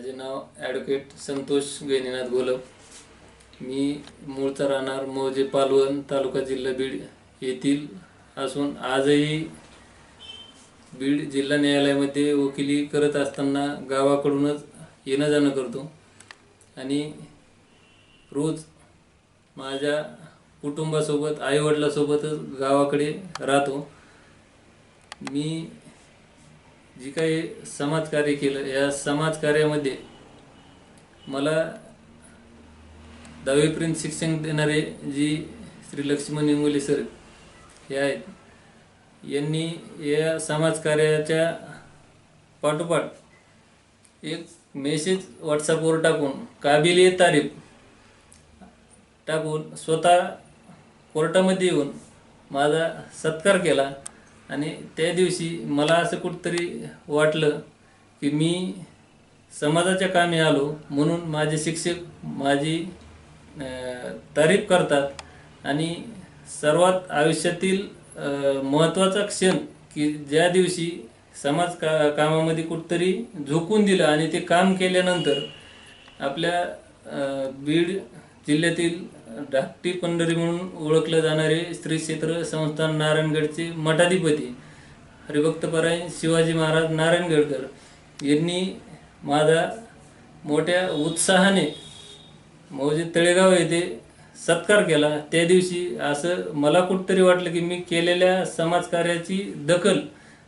माझे नाव ॲडव्होकेट संतोष गैनीनाथ गोलप मी मूळचा राहणार मौजे पालवण तालुका जिल्हा बीड येथील असून आजही बीड जिल्हा न्यायालयामध्ये वकिली करत असताना गावाकडूनच येणं जाणं करतो. आणि रोज माझ्या कुटुंबासोबत आईवडिलासोबतच गावाकडे राहतो. मी जी काही समाजकार्य केलं या समाजकार्यामध्ये मला दहावीपर्यंत शिक्षण देणारे जी श्री लक्ष्मण इंगोले सर हे आहेत यांनी या समाजकार्याच्या पाठोपाठ एक मेसेज व्हॉट्सअपवर टाकून काबिलियत तारीफ टाकून स्वतः कोर्टामध्ये येऊन माझा सत्कार केला. आणि त्या दिवशी मला असं कुठंतरी वाटलं की मी समाजाच्या कामी आलो म्हणून माझे शिक्षक माझी तारीफ करतात. आणि सर्वात आयुष्यातील महत्त्वाचा क्षण की ज्या दिवशी समाज का कामामध्ये कुठंतरी झोकून दिलं आणि ते काम केल्यानंतर आपल्या बीड जिल्ह्यातील धाकटी पंढरी म्हणून ओळखलं जाणारे श्री क्षेत्र संस्थान नारायणगडचे मठाधिपती हरिभक्तपरायण शिवाजी महाराज नारायणगडकर यांनी माझा मोठ्या उत्साहाने मौजे तळेगाव येथे सत्कार केला. त्या दिवशी असं मला कुठंतरी वाटलं की मी केलेल्या समाजकार्याची दखल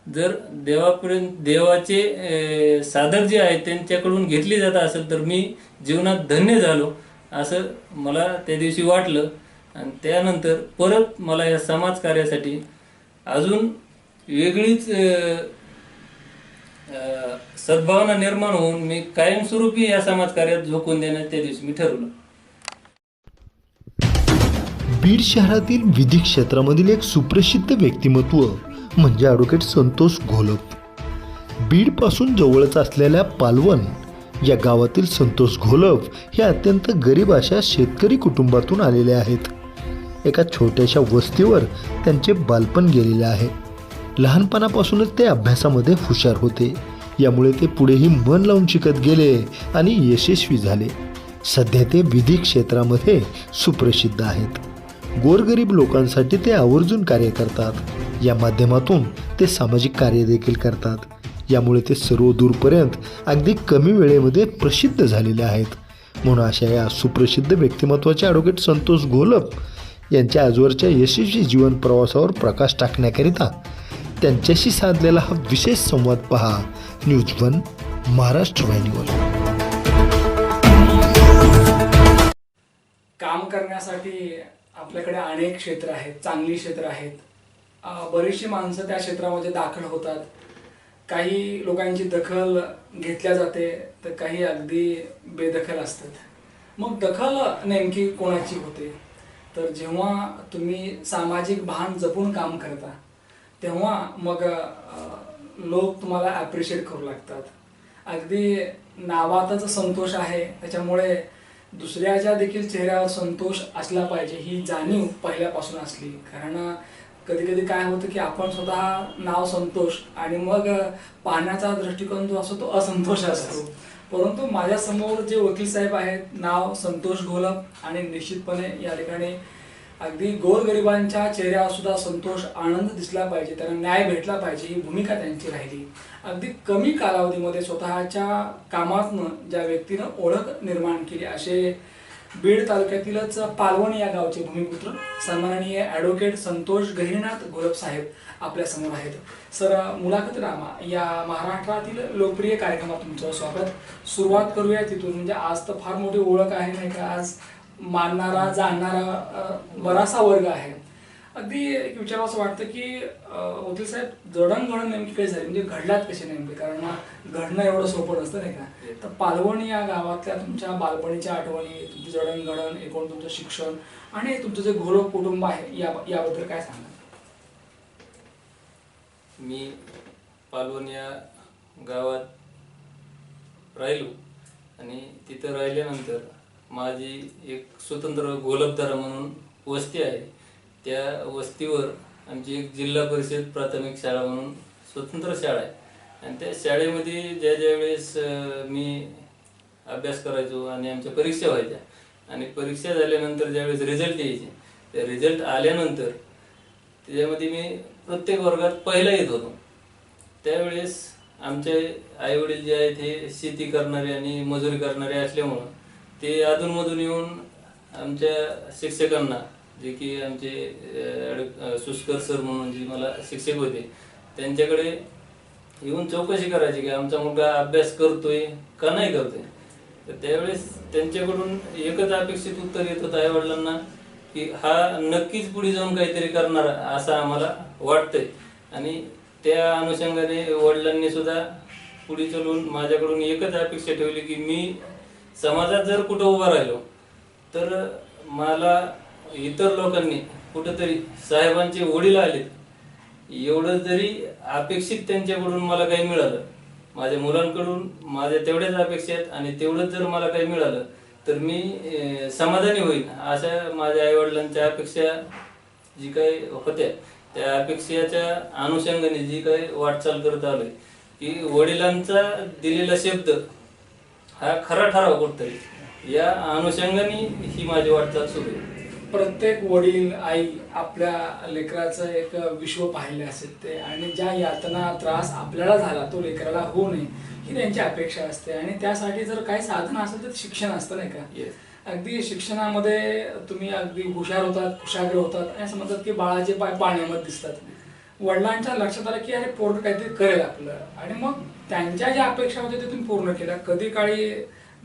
जर देवापर्यंत देवाचे साधक जे आहेत त्यांच्याकडून घेतली जात असेल तर मी जीवनात धन्य झालो. असं मला त्या दिवशी वाटलं. आणि त्यानंतर परत मला या समाजकार्यासाठी अजून वेगळीच सद्भावना निर्माण होऊन मी कायमस्वरूपी या समाजकार्यात झोकून देण्यात त्या दिवशी मी ठरवलं. बीड शहरातील विधी क्षेत्रामधील एक सुप्रसिद्ध व्यक्तिमत्व म्हणजे ॲडव्होकेट संतोष घोलप. बीडपासून जवळच असलेल्या पालवण या गावातील संतोष घोलप हे अत्यंत गरीब अशा शेतकरी कुटुंबातून आलेले आहेत. एका छोट्याशा वस्तीवर त्यांचे बालपण गेलेले आहे. लहानपणापासूनच ते अभ्यासामध्ये हुशार होते. यामुळे ते पुढेही मन लावून शिकत गेले आणि यशस्वी झाले. सध्या ते विधी क्षेत्रामध्ये सुप्रसिद्ध आहेत. गोरगरीब लोकांसाठी ते आवर्जून कार्य करतात. या माध्यमातून ते सामाजिक कार्य देखील करतात. यामुळे ते सर्व दूरपर्यंत अगदी कमी वेळेमध्ये प्रसिद्ध झालेले आहेत. म्हणून अशा या सुप्रसिद्ध व्यक्तिमत्वाचे ॲडव्होकेट संतोष घोलप यांच्या आजवरच्या यशस्वी जीवन प्रवासावर प्रकाश टाकण्याकरिता त्यांच्याशी साधलेला हा विशेष संवाद पहा. न्यूज वन महाराष्ट्र वाहिनीवर काम करण्यासाठी आपल्याकडे अनेक क्षेत्र आहेत चांगली क्षेत्र आहेत. बरीचशी माणसं त्या क्षेत्रामध्ये दाखल होतात. काही लोकांची दखल घेतल्या जाते तर काही अगदी बेदखल असतात. मग दखल नेमकी कोणाची होते? तर जेव्हा तुम्ही सामाजिक भान जपून काम करता तेव्हा मग लोक तुम्हाला ॲप्रिशिएट करू लागतात. अगदी नावातच संतोष आहे त्याच्यामुळे दुसऱ्याच्या देखील चेहऱ्यावर संतोष असला पाहिजे ही जाणीव पहिल्यापासून असली. कारण कधी कधी काय होतं की आपण स्वतः नाव संतोष आणि मग पाहण्याचा दृष्टिकोन जो असतो तो असंतोष असतो. परंतु माझ्यासमोर जे वकील साहेब आहेत नाव संतोष घोलप आणि निश्चितपणे या ठिकाणी अगदी गोरगरिबांच्या चेहऱ्यावर सुद्धा संतोष आनंद दिसला पाहिजे त्यांना न्याय भेटला पाहिजे ही भूमिका त्यांची राहिली. अगदी कमी कालावधीमध्ये स्वतःच्या कामातनं ज्या व्यक्तीनं ओळख निर्माण केली असे बीड तालुक्यातीलच पालवण या गावचे भूमिपुत्र सन्माननीय ॲडव्होकेट संतोष गहिरीनाथ घोलप साहेब आपल्यासमोर आहेत. सर मुलाखत रामा या महाराष्ट्रातील लोकप्रिय कार्यक्रमात तुमचं स्वागत. सुरुवात करूया तिथून. म्हणजे आज तर फार मोठी ओळख आहे नाही का? आज मानणारा जाणणारा बरासा वर्ग आहे. अगदी एक विचारावं असं वाटतं की वकील साहेब जडणघडण नेमकी काय झाली? म्हणजे घडलात कसे नेमके? कारण घडणं एवढं सोपं नसतं नाही का? तर पालवण या गावातल्या तुमच्या बालपणीच्या आठवणी तुमची जडणघडण एकूण तुमचं शिक्षण आणि तुमचं जे घोलक कुटुंब आहे या याबद्दल काय सांगा मी पालवण या गावात राहिलो आणि तिथं राहिल्यानंतर माझी एक स्वतंत्र गोलबदारा म्हणून वस्ती आहे. त्या वस्तीवर आमची एक जिल्हा परिषद प्राथमिक शाळा म्हणून स्वतंत्र शाळा आहे. आणि त्या शाळेमध्ये ज्या ज्या वेळेस मी अभ्यास करायचो आणि आमच्या परीक्षा व्हायच्या आणि परीक्षा झाल्यानंतर ज्यावेळेस रिझल्ट यायचे त्या रिझल्ट आल्यानंतर त्याच्यामध्ये मी प्रत्येक वर्गात पहिला येत होतो. त्यावेळेस आमचे आई वडील जे आहेत हे शेती करणारे आणि मजुरी करणारे असल्यामुळं ते अधूनमधून येऊन आमच्या शिक्षकांना जे की आमचे सुस्कर सर म्हणून जे मला शिक्षक होते त्यांच्याकडे येऊन चौकशी करायची की आमचा मुलगा अभ्यास करतोय का नाही करतोय. तर त्यावेळेस त्यांच्याकडून एकच अपेक्षित उत्तर येत होतं आई वडिलांना की हा नक्कीच पुढे जाऊन काहीतरी करणार असं आम्हाला वाटतंय. आणि त्या अनुषंगाने वडिलांनी सुद्धा पुढे चलून माझ्याकडून एकच अपेक्षा ठेवली की मी समाजात जर कुठं उभा राहिलो तर मला इतर लोकांनी कुठंतरी साहेबांचे वडील आलेत एवढं जरी अपेक्षित त्यांच्याकडून मला काही मिळालं माझ्या मुलांकडून माझ्या तेवढ्याच अपेक्षा आहेत आणि तेवढंच जर मला काही मिळालं तर मी समाधानी होईल अशा माझ्या आईवडिलांच्या अपेक्षा जी काही होत्या त्या अपेक्षेच्या अनुषंगाने जी काही वाटचाल करत आलोय की वडिलांचा दिलेला शब्द हा खरा ठराव कुठतरी या अनुषंगाने ही माझी वाटचाल सुरू आहे. प्रत्येक वडील आई आपल्या लेकराचं एक विश्व पाहिले असेल ते. आणि ज्या यातना त्रास आपल्याला झाला तो लेकराला होऊ नये ही त्यांची अपेक्षा असते. आणि त्यासाठी जर काही साधन असेल तर शिक्षण असतं नाही का? Yes. अगदी शिक्षणामध्ये तुम्ही अगदी हुशार होतात कुशाग्र होतात. आणि असं म्हणतात की बाळाचे पाय पाण्यामध्ये दिसतात. वडिलांच्या लक्षात आलं की अरे पोरग काहीतरी करेल आपलं. आणि मग त्यांच्या ज्या अपेक्षा होत्या ते तुम्ही पूर्ण केल्या. कधी काळी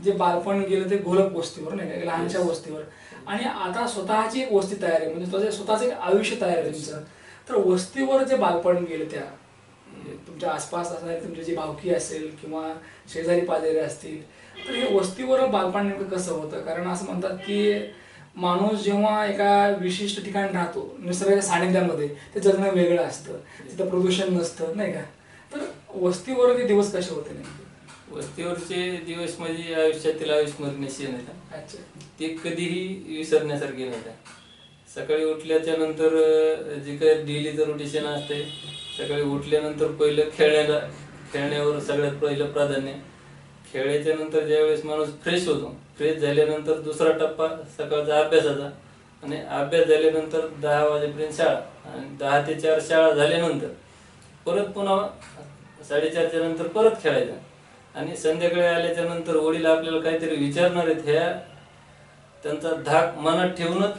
जे बालपण गेलं ते घोलक वस्तीवर नाही का? लहानशा वस्तीवर. आणि आता स्वतःची एक वस्ती तयार आहे. म्हणजे स्वतःचं एक आयुष्य तयार आहे तुमचं. तर वस्तीवर जे बालपण गेलं त्या म्हणजे तुमच्या आसपास असणारे तुमची जी भावकी असेल किंवा शेजारी पाजारी असतील तर हे वस्तीवर बालपण नेमकं कसं होतं? कारण असं म्हणतात की माणूस जेव्हा एका विशिष्ट ठिकाणी राहतो निसर्गाच्या सानिध्यामध्ये ते जगणं वेगळं असतं. तिथं प्रदूषण नसतं नाही का? तर वस्तीवर ते दिवस कसे होते नेमके? वस्तीवरचे दिवस म्हणजे आयुष्यातील अविस्मरणीय क्षण आहेत अच्छा. ते कधीही विसरण्यासारखे नव्हते सकाळी उठल्याच्या नंतर जे काही डेलीचं रोटेशन असते सकाळी उठल्यानंतर पहिलं खेळण्याला खेळण्यावर सगळ्यात पहिलं प्राधान्य. खेळायच्या नंतर ज्यावेळेस माणूस फ्रेश होतो फ्रेश झाल्यानंतर दुसरा टप्पा सकाळचा अभ्यासाचा आणि अभ्यास झाल्यानंतर दहा वाजेपर्यंत शाळा आणि दहा ते चार शाळा झाल्यानंतर परत पुन्हा साडेचारच्या नंतर परत खेळायचं. आणि संध्याकाळी आल्याच्यानंतर वडील आपल्याला काहीतरी विचारणार आहेत ह्या त्यांचा धाक मनात ठेवूनच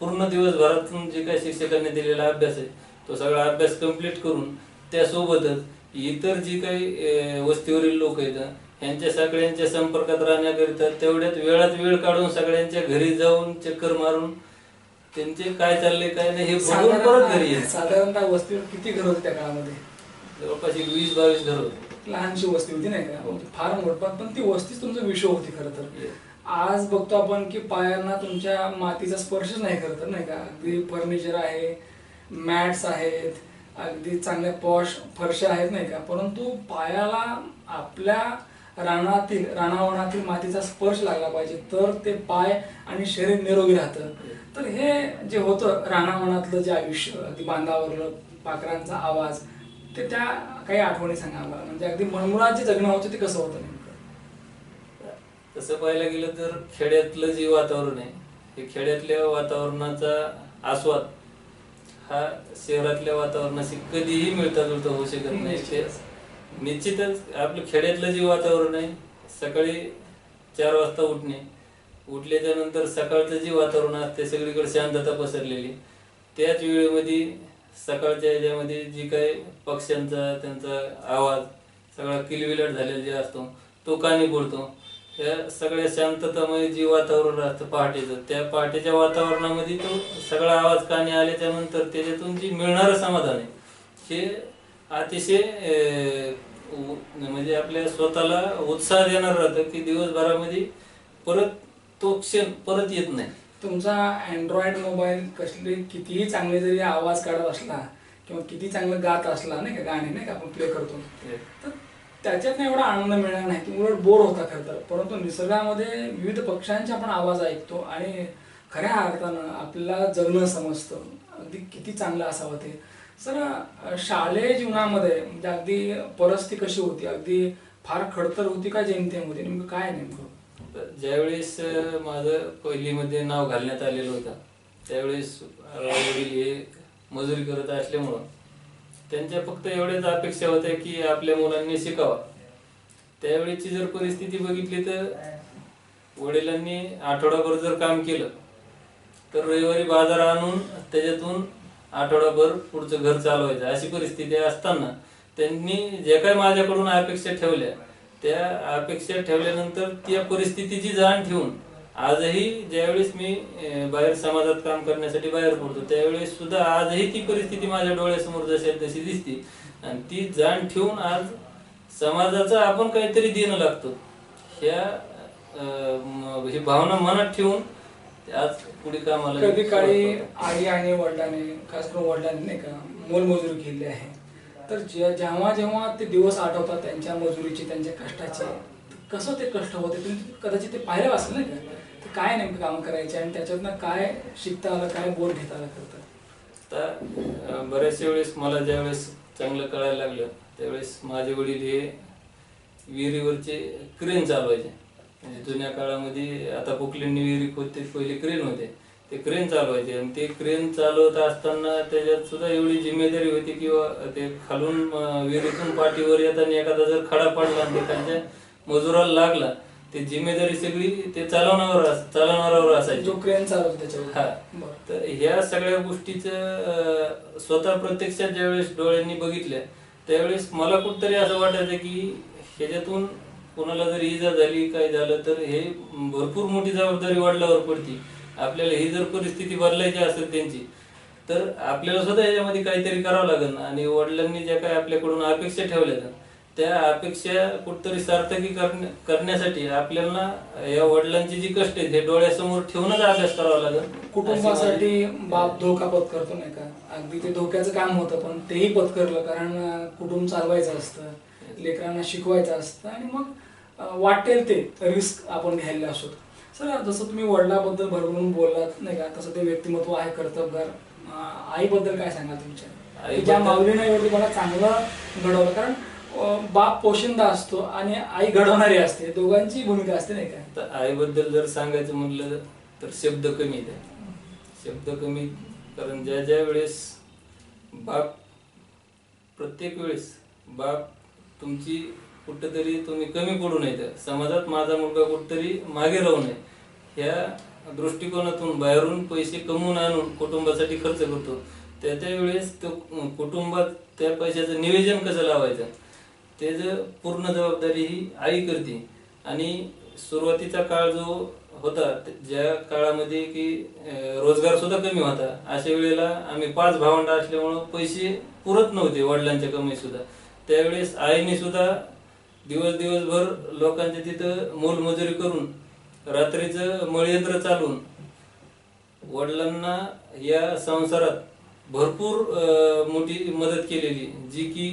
पूर्ण दिवसभरातून जे काही शिक्षकांनी दिलेला अभ्यास आहे तो सगळा अभ्यास कंप्लीट करून त्यासोबतच इतर जी काही वस्तीवरील लोक आहेत ह्यांच्या सगळ्यांच्या संपर्कात राहण्याकरिता तेवढ्यात वेळात वेळ काढून सगळ्यांच्या घरी जाऊन चक्कर मारून त्यांचे काय चालले काय नाही हे बघून परत घरी साधारणतः वस्तीवर किती घर होते त्या काळामध्ये? जवळपास एक वीस बावीस घर होते. लहानशी वस्ती होती नाही का? म्हणजे फार मोठं पण ती वस्तीच तुमचा विषय होती खरं तर. आज बघतो आपण की पायांना तुमच्या मातीचा स्पर्शच नाही खरं तर नाही का? अगदी फर्निचर आहे मॅट्स आहेत अगदी चांगल्या पॉश फरशा आहेत नाही का? परंतु पायाला आपल्या रानातील रानावनातील मातीचा स्पर्श लागला पाहिजे तर ते पाय आणि शरीर निरोगी राहतं. तर हे जे होतं रानावनातलं जे आयुष्य अगदी बांधावरलं पाखरांचा आवाज ते त्या काही आठवणी सांगा आम्हाला. म्हणजे अगदी मनमुळात जे जगणं होतं ते कसं होतं नेमकं? तसं पाहायला गेलं तर खेड्यातलं जे वातावरण आहे हे खेड्यातल्या वातावरणाचा आस्वाद हा शहरातल्या वातावरणाशी कधीही मिळता जुळता होऊ शकत नाही. निश्चितच आपलं खेड्यातलं जे वातावरण आहे सकाळी चार वाजता उठणे उठल्याच्या नंतर सकाळचं जे वातावरण असते सगळीकडे शांतता पसरलेली त्याच वेळेमध्ये सकाळच्या याच्यामध्ये जी काही पक्ष्यांचा त्यांचा आवाज सगळा किलविलट झालेला जे असतो तो कानी पडतो या सगळ्या शांततामध्ये जे वातावरण असतं पहाटेचं त्या पहाटेच्या वातावरणामध्ये तो सगळा आवाज कानी आल्याच्यानंतर त्याच्यातून जी मिळणारं समाधान आहे हे अतिशय म्हणजे आपल्या स्वतःला उत्साह देणार राहतं की दिवसभरामध्ये परत तो क्षण परत येत नाही. तुमचा अँड्रॉइड मोबाईल कसले कितीही चांगले जरी आवाज काढत असला किंवा किती चांगलं गात असला नाही का गाणे नाही का आपण प्ले करतो. तर त्याच्यात एवढा आनंद मिळणार नाही की उलट बोर होता खरं तर. परंतु निसर्गामध्ये विविध पक्ष्यांचे आपण आवाज ऐकतो आणि खऱ्या अर्थानं आपल्याला जगणं समजतं. अगदी किती चांगलं असावं ते. सर शालेय जीवनामध्ये म्हणजे अगदी परिस्थिती कशी होती? अगदी फार खडतर होती का जेमतेम होती नेमकं काय नेमकं? ज्यावेळेस माझं पहिलीमध्ये नाव घालण्यात आलेलं होतं त्यावेळेस वडील हे मजुरी करत असल्यामुळं त्यांच्या फक्त एवढ्याच अपेक्षा होत्या की आपल्या मुलांनी शिकावा. त्यावेळेची जर परिस्थिती बघितली तर वडिलांनी आठवडाभर जर काम केलं तर रविवारी बाजार आणून त्याच्यातून आठवडाभर पुढचं घर चालवायचं अशी परिस्थिती असताना त्यांनी जे काही माझ्याकडून अपेक्षा ठेवल्या त्या अपेक्षा ठेवल्यानंतर त्या परिस्थितीची जाण ठेवून आजही ज्यावेळेस मी बाहेर समाजात काम करण्यासाठी बाहेर पडतो त्यावेळेस सुद्धा आजही ती परिस्थिती माझ्या डोळ्यासमोर जशी तशी दिसते. आणि ती जाण ठेवून आज समाजाचं आपण काहीतरी देणं लागतो. ह्या ही भावना मनात ठेवून आज पुढे कामाला कधी काळी. आई आणि वडिलांनी खास करून वडिलांनी नाही का मोलमजुरी केली आहे. तर जे- जेव्हा जेव्हा ते दिवस आठवतात त्यांच्या मजुरीचे त्यांच्या कष्टाचे कसं ते कष्ट होते तुम्ही कदाचित ते पाहिलं असेल नाही का? ते काय नेमकं काम करायचे आणि त्याच्यातनं काय शिकता आलं काय बोध घेता आलं करतं तर? बऱ्याचशा वेळेस मला ज्यावेळेस चांगलं कळायला लागलं त्यावेळेस माझे वडील हे विहिरीवरचे क्रेन चालवायचे. म्हणजे जुन्या काळामध्ये आता पोकलेंनी विहिरी खोदते पहिले क्रेन होते. ते क्रेन चालवायचे आणि ते क्रेन चालवत असताना त्याच्यात सुद्धा एवढी जिम्मेदारी होती किंवा ते खालून विहिरीतून पाठीवर येताना एखादा जर खडा पडला आणि त्यांच्या मजुराला लागला ते जिम्मेदारी सगळी ते चालवणावर चालवणाऱ्यावर असायची जो क्रेन चालवतो हा. त्याच्यावर बरं. तर ह्या सगळ्या गोष्टीचं स्वतः प्रत्यक्षात ज्यावेळेस डोळ्यांनी बघितल्या त्यावेळेस मला कुठतरी असं वाटायचं की ह्याच्यातून कोणाला जर इजा झाली काय झालं तर हे भरपूर मोठी जबाबदारी वडिलावर पडती आपल्याला ही जर परिस्थिती बदलायची असेल त्यांची तर आपल्याला सुद्धा याच्यामध्ये काहीतरी करावं लागेल. आणि वडिलांनी ज्या काही आपल्याकडून अपेक्षा ठेवल्या त्या अपेक्षा कुठतरी सार्थकी करण्या- करण्यासाठी आपल्याला या वडिलांची जी कष्ट आहेत हे डोळ्यासमोर ठेवूनच अभ्यास करावा लागेल. कुटुंबासाठी बाप धोका पत्करतो नाही का? अगदी ते धोक्याचं काम होतं पण तेही पत्करलं कारण कुटुंब चालवायचं असतं लेकरांना शिकवायचं असतं आणि मग वाटेल ते रिस्क आपण घ्यायला असतो सर जसं तुम्ही वडिलाबद्दल भरभरून बोललात नाही का? तसं ते व्यक्तिमत्व आहे कर्तबगार आईबद्दल काय सांगाल तुमच्या ज्या माऊलीने एवढी मला चांगलं घडवलं कारण बाप पोशिंदा असतो आणि आई घडवणारी असते. दोघांची भूमिका असते नाही का? तर आईबद्दल जर सांगायचं म्हटलं तर शब्द कमी आहेत शब्द कमी कारण ज्या ज्या वेळेस बाप प्रत्येक वेळेस बाप तुमची कुठंतरी तुम्ही कमी पडू नये समाजात माझा मुलगा कुठंतरी मागे राहू नये. ह्या दृष्टिकोनातून बाहेरून पैसे कमवून आणून कुटुंबासाठी खर्च करतो. त्या त्यावेळेस तो कुटुंबात त्या पैशाचं नियोजन कसं लावायचं? त्याचं पूर्ण जबाबदारी ही आई करते. आणि सुरुवातीचा काळ जो होता ज्या काळामध्ये की रोजगार सुद्धा कमी होता अशा वेळेला आम्ही पाच भावंड असल्यामुळं पैसे पुरत नव्हते वडिलांच्या कमाई सुद्धा. त्यावेळेस आईने सुद्धा दिवस दिवसभर लोकांच्या तिथं मोलमजुरी करून रात्रीचं मळयंत्र चालवून वडिलांना या संसारात भरपूर मोठी मदत केलेली जी की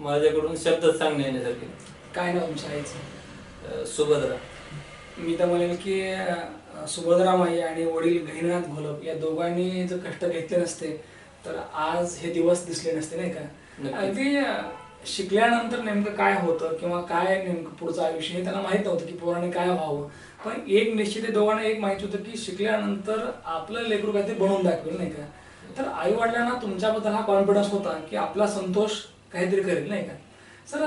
माझ्याकडून शब्दात सांगण्या येण्यासारखी. काय नाव तुमच्या आईचं? सुभद्रा. मी तर म्हणेल की अं, सुभद्रामाई आणि वडील गहिनाथ घोलप या दोघांनी जर कष्ट घेतले नसते तर आज हे दिवस दिसले नसते नाही का. अगदी शिकल्यानंतर नेमकं काय होतं किंवा काय नेमकं पुढचं आयुष्य हे त्यांना माहीत नव्हतं की पोराने काय व्हावं. पण एक निश्चित दोघांना एक माहिती होतं की शिकल्यानंतर आपलं लेकरू काहीतरी बनवून दाखवेल नाही का? तर आई वडिलांना तुमच्याबद्दल हा कॉन्फिडन्स होता की आपला संतोष काहीतरी करेल नाही का? सर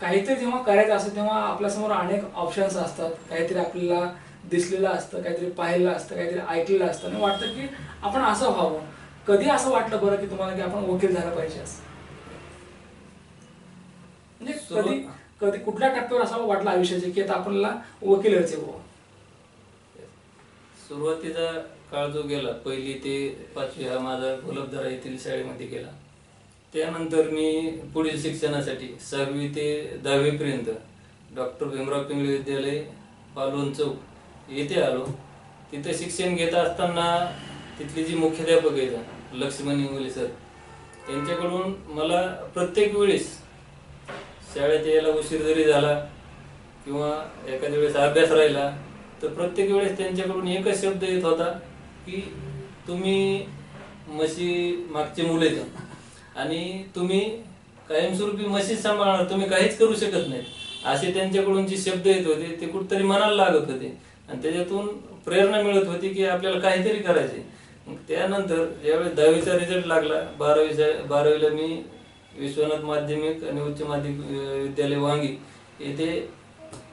काहीतरी जेव्हा करायचं असतं तेव्हा आपल्यासमोर अनेक ऑप्शन्स असतात. काहीतरी आपल्याला दिसलेलं असतं काहीतरी पाहिलेलं असतं काहीतरी ऐकलेलं असतं. आणि वाटतं की आपण असं व्हावं. कधी असं वाटलं बरं की तुम्हाला की आपण वकील झालं पाहिजे असं? म्हणजे कधी कधी कुठल्या टप्प्यावर असं वाटलं आयुष्याचे की आता आपल्याला वकील व्हायचे बुवा? सुरुवातीचा काळ जो गेला पहिली ते पाचवी हा माझा गुलाबदारा येथील शाळेमध्ये गेला. त्यानंतर मी पुढील शिक्षणासाठी सहावी ते दहावी पर्यंत डॉक्टर भीमराव पिंगळे विद्यालय पालवण चौक येथे आलो. तिथं शिक्षण घेत असताना तिथली जी मुख्याध्यापक आहेत लक्ष्मण इंगोले सर त्यांच्याकडून मला प्रत्येक वेळेस शाळेत यायला उशीर जरी झाला किंवा एखाद्या वेळेस अभ्यास राहिला तर प्रत्येक वेळेस त्यांच्याकडून एकच शब्द येत होता की तुम्ही म्हशी मागचे मुले आणि तुम्ही कायमस्वरूपी म्हशीच सांभाळणार तुम्ही काहीच करू शकत नाही. असे त्यांच्याकडून जे शब्द येत होते ते कुठतरी मनाला लागत होते. आणि त्याच्यातून प्रेरणा मिळत होती की आपल्याला काहीतरी करायचे मग त्यानंतर ज्यावेळेस दहावीचा रिझल्ट लागला. बारावीचा बारावीला मी विश्वनाथ माध्यमिक आणि उच्च माध्यमिक विद्यालय वांगी येथे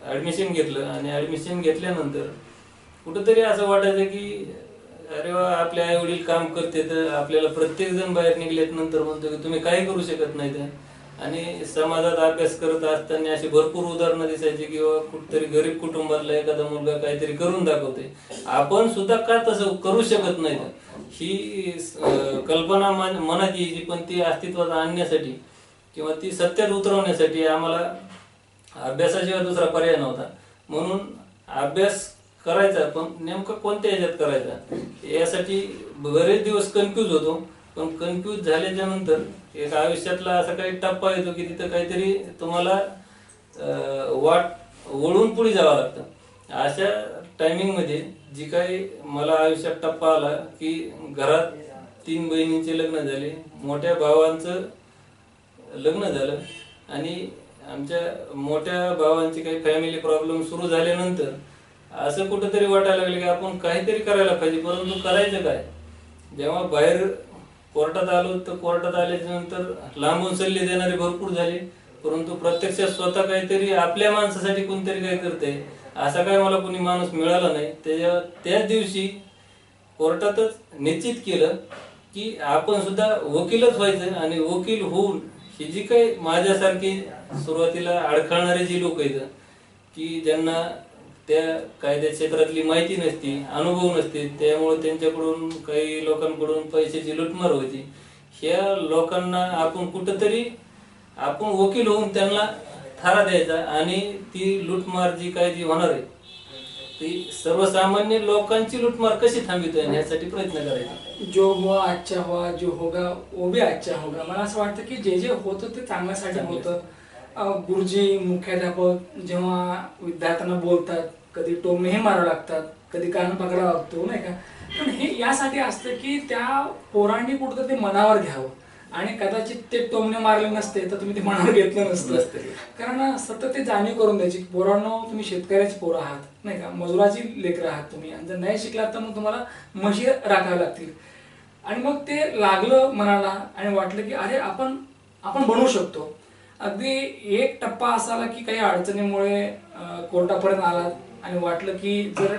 ॲडमिशन घेतलं आणि ॲडमिशन घेतल्यानंतर कुठंतरी असं वाटायचं की अरे वा आपले आई वडील काम करते तर आपल्याला प्रत्येक जण बाहेर निघल्यानंतर म्हणतो की तुम्ही काही करू शकत नाही तर आणि समाजात अभ्यास करत असताना अशी भरपूर उदाहरणं दिसायची किंवा कुठतरी गरीब कुटुंबातला एखादा मुलगा काहीतरी करून दाखवते आपण सुद्धा का तसं करू शकत नाही? ही कल्पना मनात यायची पण ती अस्तित्वात आणण्यासाठी किंवा ती सत्यात उतरवण्यासाठी आम्हाला अभ्यासाशिवाय दुसरा पर्याय नव्हता. म्हणून अभ्यास करायचा पण नेमका कोणत्या ह्याच्यात करायचा? यासाठी बरेच दिवस कन्फ्यूज होतो. पण कन्फ्यूज झाल्याच्यानंतर एक आयुष्यातला असा काही टप्पा येतो की तिथं काहीतरी तुम्हाला वाट वळून पुढे जावं लागतं. अशा टायमिंगमध्ये जी काही मला आयुष्यात टप्पा आला की घरात तीन बहिणींचे लग्न झाले मोठ्या भावांचं लग्न झालं आणि आमच्या मोठ्या भावांचे काही फॅमिली प्रॉब्लेम सुरू झाल्यानंतर असं कुठंतरी वाटायला लागलं की आपण काहीतरी करायला पाहिजे परंतु करायचं काय? जेव्हा बाहेर कोर्टात आलो तर कोर्टात आल्याच्यानंतर लांबून सल्ले देणारे भरपूर झाले. परंतु प्रत्यक्षात स्वतः काहीतरी आपल्या माणसासाठी कोणतरी काही करते असा काय मला कोणी माणूस मिळाला नाही. त्याच्या त्याच दिवशी कोर्टातच निश्चित केलं की आपण सुद्धा वकीलच व्हायचं आणि वकील होऊन ही जी काही माझ्यासारखी सुरुवातीला अडखळणारे जी लोक आहेत की ज्यांना त्या कायद्या क्षेत्रातली माहिती नसती अनुभव नसते त्यामुळे त्यांच्याकडून काही लोकांकडून पैशाची लुटमार होती. ह्या लोकांना आपण कुठंतरी आपण वकील होऊन त्यांना थारा द्यायचा आणि ती लुटमार जी काय जी होणार आहे ती सर्वसामान्य लोकांची लुटमार कशी थांबितोय यासाठी प्रयत्न करायचा? जो हुआ अच्छा हुआ जो होगा वो भी अच्छा होगा. मला असं वाटतं की जे जे होतं ते चांगल्यासाठी होतं. गुरुजी मुख्याध्यापक जेव्हा विद्यार्थ्यांना बोलतात कधी टोमणेही मारावं लागतात कधी कान पकडावा लागतो नाही का? पण हे यासाठी असतं की त्या पोरांनी कुठं ते मनावर घ्यावं. आणि कदाचित ते टोमणे मारले नसते तर तुम्ही ते मनावर घेतलं नसतं. कारण सतत ते जाणीव करून द्यायची की पोरांनो तुम्ही शेतकऱ्याची पोरं आहात नाही का? मजुराची लेकरं आहात तुम्ही. आणि जर नाही शिकलात तर मग तुम्हाला म्हशी राखाव्या लागतील. आणि मग ते लागलं मनाला आणि वाटलं की अरे आपण आपण बनवू शकतो. अगदी एक टप्पा असा आला की काही अडचणीमुळे कोर्टापर्यंत आलात आणि वाटलं की जर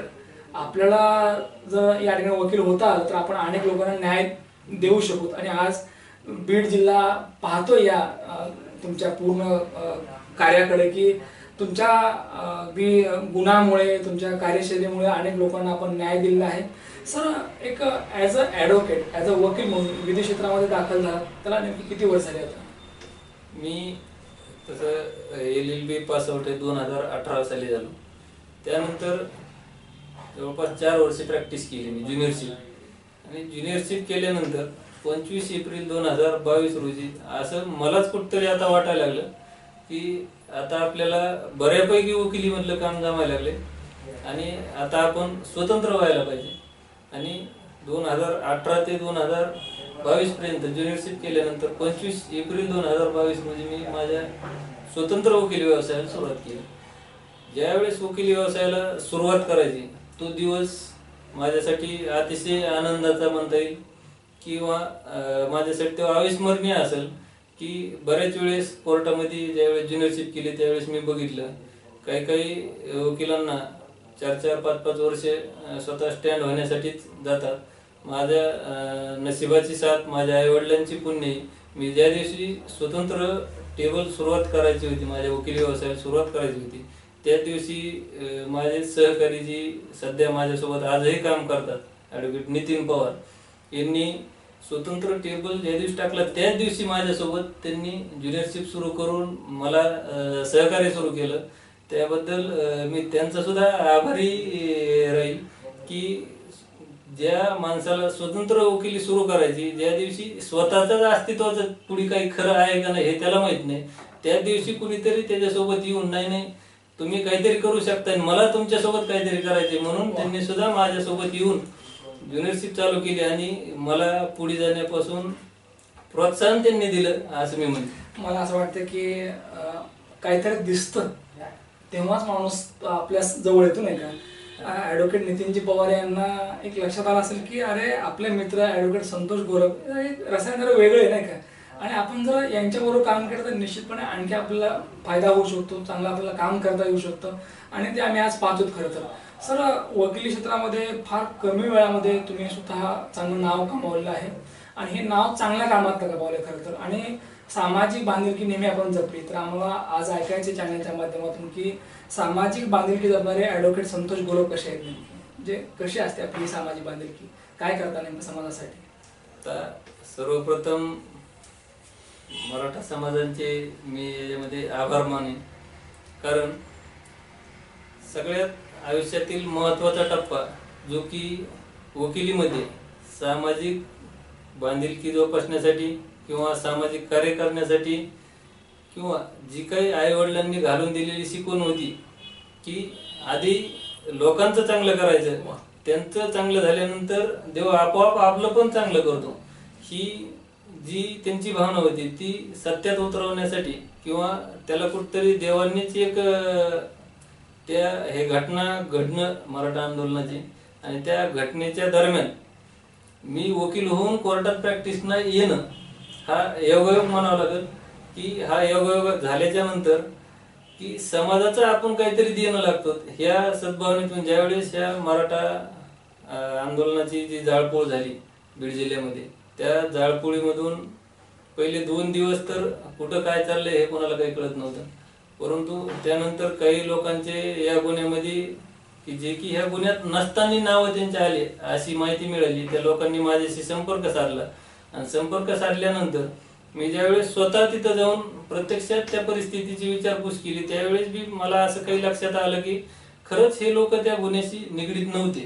आपल्याला जर या ठिकाणी वकील होता तर आपण अनेक लोकांना न्याय देऊ शकू. आणि आज बीड जिल्हा पाहतो या तुमच्या पूर्ण कार्याकडे की तुमच्या अगदी गुणामुळे तुमच्या कार्यशैलीमुळे अनेक लोकांना आपण न्याय दिलेला आहे. सर एक as a advocate as a वकील म्हणून विधी क्षेत्रामध्ये दाखल झाला त्याला नेमकी किती वर्ष झाली आता? मी तसं L L B pass out आहे दोन हजार अठरा साली झालो. त्यानंतर जवळपास चार वर्ष प्रॅक्टिस केली मी ज्युनियरशिप आणि ज्युनियरशिप केल्यानंतर पंचवीस एप्रिल दोन हजार बावीस रोजी असं मलाच कुठतरी आता वाटायला लागलं की आता आपल्याला बऱ्यापैकी वकिली वकिलीमधलं काम जमायला लागले आणि आता आपण स्वतंत्र व्हायला पाहिजे. आणि दोन हजार अठरा ते दोन हजार बावीस पर्यंत ज्युनियरशिप केल्यानंतर पंचवीस एप्रिल दोन हजार बावीस रोजी मी माझ्या स्वतंत्र वकील व्यवसायाला सुरुवात केली. ज्यावेळेस वकिली व्यवसायाला सुरुवात करायची तो दिवस माझ्यासाठी अतिशय आनंदाचा म्हणता येईल. किंवा माझ्यासाठी तो अविस्मरणीय असेल की बऱ्याच वेळेस कोर्टामध्ये ज्यावेळेस ज्युनियरशिप केली त्यावेळेस मी बघितलं. काही काही वकिलांना चार चार पाच पाच वर्षे स्वतः स्टँड होण्यासाठीच जातात. माझ्या नशिबाची साथ माझ्या आईवडिलांची पुण्य मी ज्या दिवशी स्वतंत्र टेबल सुरुवात करायची होती माझ्या वकिली व्यवसायाला सुरुवात करायची होती त्या दिवशी माझे सहकारी जी सध्या माझ्यासोबत आजही काम करतात ॲडव्होकेट नितीन पवार यांनी स्वतंत्र टेबल ज्या दिवशी टाकला त्याच दिवशी माझ्यासोबत त्यांनी ज्युनियरशिप सुरू करून मला सहकार्य सुरू केलं. त्याबद्दल मी त्यांचा सुद्धा आभारी राहील की ज्या माणसाला स्वतंत्र वकिली सुरू करायची ज्या दिवशी स्वतःच अस्तित्वाचं पुढे काही खरं आहे का नाही हे त्याला माहीत नाही. त्या दिवशी कुणीतरी त्याच्यासोबत येऊन नाही नाही तुम्ही काहीतरी करू शकता मला तुमच्यासोबत काहीतरी करायचे म्हणून त्यांनी सुद्धा माझ्यासोबत येऊन ज्युनियरशिप चालू केली आणि मला पुढे जाण्यापासून प्रोत्साहन त्यांनी दिलं असं मी म्हणते. मला असं वाटतं की काहीतरी दिसतं. तेव्हाच माणूस आपल्या जवळ येतो नाही का? ॲडव्होकेट नितीनजी पवार यांना एक लक्षात आलं असेल की अरे आपले मित्र ॲडव्होकेट संतोष गोरख हे एक रसायन जरा वेगळे नाही का? आणि आपण जर यांच्याबरोबर काम केलं तर निश्चितपणे आणखी आपल्याला फायदा होऊ शकतो चांगलं आपल्याला काम करता येऊ शकतं आणि ते आम्ही आज पाहतोत खरं तर. सर वकिली क्षेत्रामध्ये फार कमी वेळामध्ये तुम्ही स्वतः चांगलं नाव कमावलेलं आहे आणि हे नाव चांगल्या कामात कमावलं खरं तर. आणि सामाजिक बांधिलकी नेहमी आपण जपली. तर आम्हाला आज ऐकायचे चॅनलच्या माध्यमातून की सामाजिक बांधिलकी जपणारे ॲडव्होकेट संतोष गोरव कसे आहेत नेमके? म्हणजे कशी असते आपली सामाजिक बांधिलकी? काय करता नेमकं समाजासाठी? तर सर्वप्रथम मराठा समाजांचे मी याच्यामध्ये आभार मानेन. कारण सगळ्यात आयुष्यातील महत्त्वाचा टप्पा जो की वकिलीमध्ये सामाजिक बांधिलकी जोपासण्यासाठी किंवा सामाजिक कार्य करण्यासाठी किंवा जी काही आईवडिलांनी घालून दिलेली शिकवण होती की आधी लोकांचं चांगलं करायचं. त्यांचं चांगलं झाल्यानंतर देव आपोआप आपलं पण चांगलं करतो. ही जी त्यांची भावना होती ती सत्यात उतरवण्यासाठी किंवा त्याला कुठतरी देवांनीच एक त्या हे घटना घडणं मराठा आंदोलनाची आणि त्या घटनेच्या दरम्यान मी वकील होऊन कोर्टात प्रॅक्टिसना येणं हा योगायोग म्हणावा लागेल की हा योगायोग झाल्याच्यानंतर की समाजाचं आपण काहीतरी देणं लागतो. ह्या सद्भावनेतून ज्यावेळेस ह्या मराठा आंदोलनाची जी जाळपोळ झाली बीड जिल्ह्यामध्ये त्या जाळपोळीमधून पहिले दोन दिवस तर कुठं काय चाललंय हे कोणाला काही कळत नव्हतं. परंतु त्यानंतर काही लोकांचे या गुन्ह्यामध्ये की जे की ह्या गुन्ह्यात नसताना नावं त्यांचे आले अशी माहिती मिळाली. त्या लोकांनी माझ्याशी संपर्क साधला. आणि संपर्क साधल्यानंतर मी ज्यावेळेस स्वतः तिथं जाऊन प्रत्यक्षात त्या परिस्थितीची विचारपूस केली त्यावेळेस बी मला असं काही लक्षात आलं की खरंच हे लोक त्या गुन्ह्याशी निगडीत नव्हते.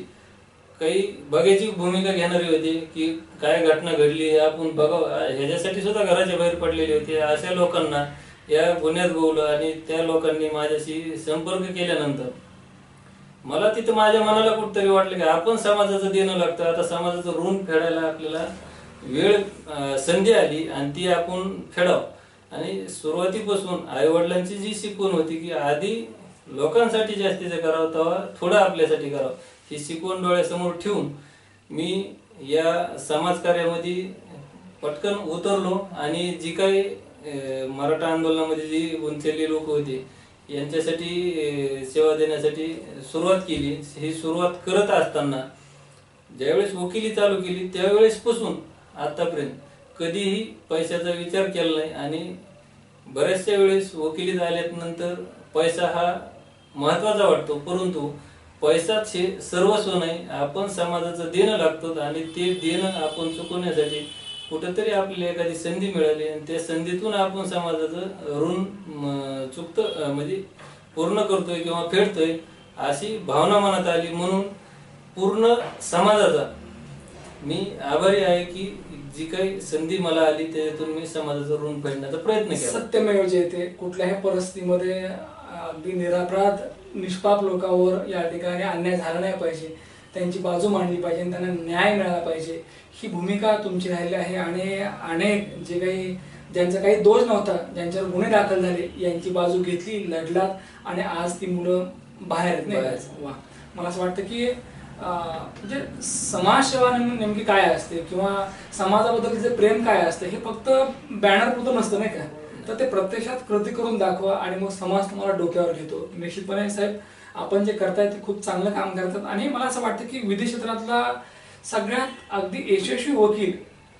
काही बघायची भूमिका घेणारी होती की काय घटना घडली आपण बघाव ह्याच्यासाठी सुद्धा घराच्या बाहेर पडलेले होते. अशा लोकांना या गुन्ह्यात गोवलं आणि त्या लोकांनी माझ्याशी संपर्क केल्यानंतर मला तिथं माझ्या मनाला कुठतरी वाटलं की आपण समाजाचं देणं लागतं. आता समाजाचं ऋण फेडायला आपल्याला वेळ संधी आली आणि ती आपण फेडाव. आणि सुरुवातीपासून आई वडिलांची जी शिकवण होती की आधी लोकांसाठी जास्तीचं करावं तेव्हा थोडं आपल्यासाठी करावं. ही शिकवण डोळ्यासमोर ठेवून मी या समाजकार्यामध्ये पटकन उतरलो आणि जी काही मराठा आंदोलनामध्ये जी उंचलेली लोक होते यांच्यासाठी सेवा देण्यासाठी सुरुवात केली. ही सुरुवात करत असताना ज्यावेळेस वकिली चालू केली त्यावेळेसपासून आतापर्यंत. कधीही पैशाचा विचार केला नाही आणि बऱ्याचशा वेळेस वकिली झाल्यानंतर पैसा हा महत्त्वाचा वाटतो. परंतु पैसाच हे सर्वस्व नाही. आपण समाजाचं देणं लागतो आणि ते देणं आपण चुकवण्यासाठी कुठंतरी आपल्याला एखादी संधी मिळाली आणि त्या संधीतून आपण समाजाचं ऋण म, चुकतं म्हणजे पूर्ण करतोय किंवा फेडतोय अशी भावना मनात आली. म्हणून पूर्ण समाजाचा मी आभारी आहे की जी काही संधी मला आली त्याच्यातून मी समाजाचं ऋण फेडण्याचा प्रयत्न केला. सत्यमेव जयते कुठल्याही परिस्थितीमध्ये अगदी निरापराध निष्पाप लोकांवर या ठिकाणी अन्याय झाला नाही पाहिजे. त्यांची बाजू मांडली पाहिजे आणि त्यांना न्याय मिळाला पाहिजे. ही भूमिका तुमची राहिली आहे आणि अनेक जे काही ज्यांचा काही दोष नव्हता ज्यांच्यावर गुन्हे दाखल झाले यांची बाजू घेतली लढलात आणि आज ती मुलं बाहेर? वा. मला असं वाटतं की म्हणजे समाजसेवा नेमकी काय असते किंवा समाजाबद्दलचं प्रेम काय असतं हे फक्त बॅनर पुरतं नसतं नाही का? तर ते प्रत्यक्षात कृती करून दाखवा आणि मग समाज तुम्हाला डोक्यावर घेतो. निश्चितपणे साहेब आपण जे करताय ते खूप चांगलं काम करतात आणि मला असं वाटतं की विधी क्षेत्रातला सगळ्यात अगदी यशस्वी वकील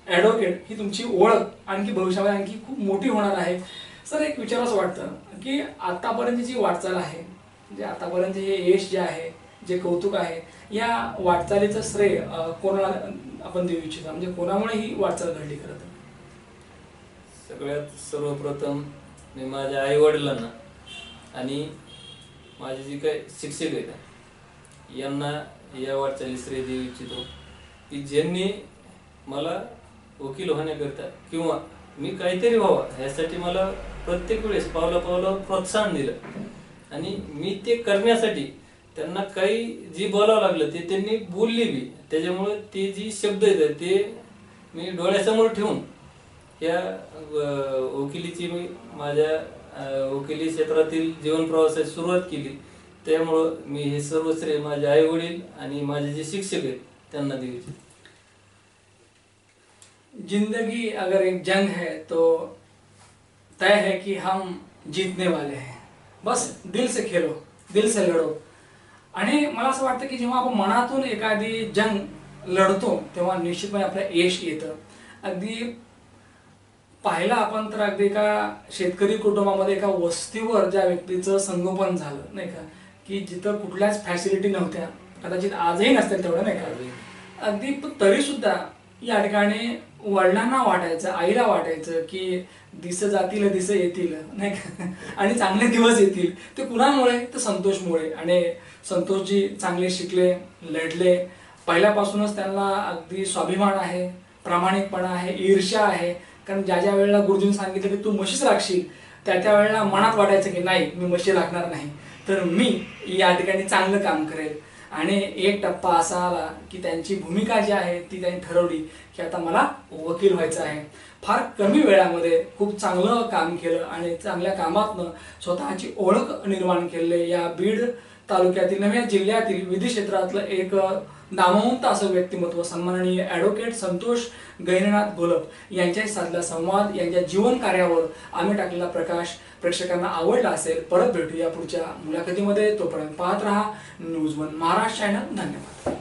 ॲडव्होकेट ही तुमची ओळख आणखी भविष्यामध्ये आणखी खूप मोठी होणार आहे. सर एक विचार असं वाटतं की आतापर्यंत जी वाटचाल आहे म्हणजे आतापर्यंत हे यश जे आहे जे कौतुक आहे या वाटचालीचं श्रेय कोणाला आपण देऊ इच्छिता? म्हणजे कोणामुळे ही वाटचाल घडली खरं तर? सगळ्यात सर्वप्रथम मी माझ्या आई वडिलांना आणि माझे जे काही शिक्षक आहेत यांना या वाटचाली श्रेय देऊ इच्छितो. की ज्यांनी मला वकील होण्याकरिता किंवा मी काहीतरी व्हावा ह्यासाठी मला प्रत्येक वेळेस पावला पावलं प्रोत्साहन दिलं. आणि मी ते करण्यासाठी त्यांना काही जी बोलावं लागलं ते त्यांनी बोलली बी. त्याच्यामुळे ते जी शब्द येतात ते मी डोळ्यासमोर ठेवून या वकिलीची मी माझ्या वकिली क्षेत्रातील जीवन प्रवासाची सुरुवात केली. त्यामुळं मी हे सर्व श्रेय माझे आई वडील आणि माझे जे शिक्षक आहेत त्यांना देऊ जिंदगी अगर एक जंग है तो तय है कि हम जीतने वाले हैं। बस दिल से खेलो दिल से लड़ो। आणि मला असं वाटतं की जेव्हा आपण मनातून एखादी जंग लढतो तेव्हा निश्चितपणे आपलं यश येतं. अगदी पाहिलं आपण तर अगदी एका शेतकरी कुटुंबामध्ये एका वस्तीवर ज्या व्यक्तीचं संगोपन झालं नाही का? की जिथं कुठल्याच फॅसिलिटी नव्हत्या कदाचित आजही नसतील तेवढं नाही का? अगदी. तरी सुद्धा या ठिकाणी वडिलांना वाटायचं आईला वाटायचं की दिस जातील दिस येतील नाही का? आणि चांगले दिवस येतील. ते कुणामुळे? तर संतोषमुळे. आणि संतोषजी चांगले शिकले लढले. पहिल्यापासूनच त्यांना अगदी स्वाभिमान आहे प्रामाणिकपणा आहे ईर्ष्या आहे. कारण ज्या ज्या वेळेला गुरुजींनी सांगितलं की तू म्हशीच राखशील त्या त्या वेळेला मनात वाटायचं की नाही मी म्हशी राखणार नाही. तर मी या ठिकाणी चांगलं काम करेल. आणि एक टप्पा असा आला की त्यांची भूमिका जी आहे ती त्यांनी ठरवली की आता मला वकील व्हायचं आहे. फार कमी वेळामध्ये खूप चांगलं काम केलं आणि चांगल्या कामातनं स्वतःची ओळख निर्माण केले या बीड तालुक्यातील नव्या जिल्ह्यातील विधी क्षेत्रातलं एक नामवंत असं व्यक्तिमत्व सन्माननीय ऍडव्होकेट संतोष गैरनाथ गोलप यांच्याशी साधला संवाद यांच्या जीवन कार्यावर आम्ही टाकलेला प्रकाश प्रेक्षकांना आवडला असेल परत भेटू या पुढच्या मुलाखतीमध्ये. तोपर्यंत पाहत रहा न्यूज वन महाराष्ट्र चॅनल. धन्यवाद.